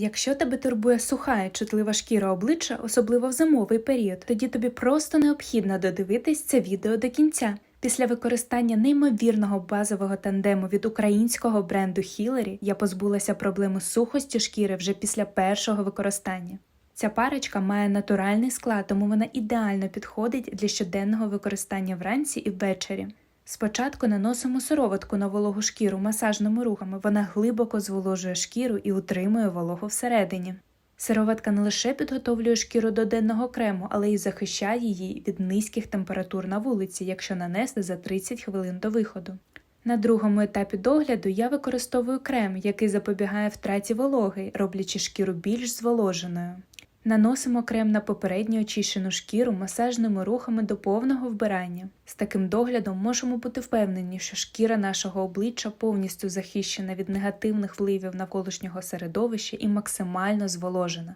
Якщо тебе турбує суха і чутлива шкіра обличчя, особливо в зимовий період, тоді тобі просто необхідно додивитись це відео до кінця. Після використання неймовірного базового тандему від українського бренду Hillary я позбулася проблеми сухості шкіри вже після першого використання. Ця парочка має натуральний склад, тому вона ідеально підходить для щоденного використання вранці і ввечері. Спочатку наносимо сироватку на вологу шкіру масажними рухами. Вона глибоко зволожує шкіру і утримує вологу всередині. Сироватка не лише підготовлює шкіру до денного крему, але й захищає її від низьких температур на вулиці, якщо нанести за 30 хвилин до виходу. На другому етапі догляду я використовую крем, який запобігає втраті вологи, роблячи шкіру більш зволоженою. Наносимо крем на попередньо очищену шкіру масажними рухами до повного вбирання. З таким доглядом можемо бути впевнені, що шкіра нашого обличчя повністю захищена від негативних впливів навколишнього середовища і максимально зволожена.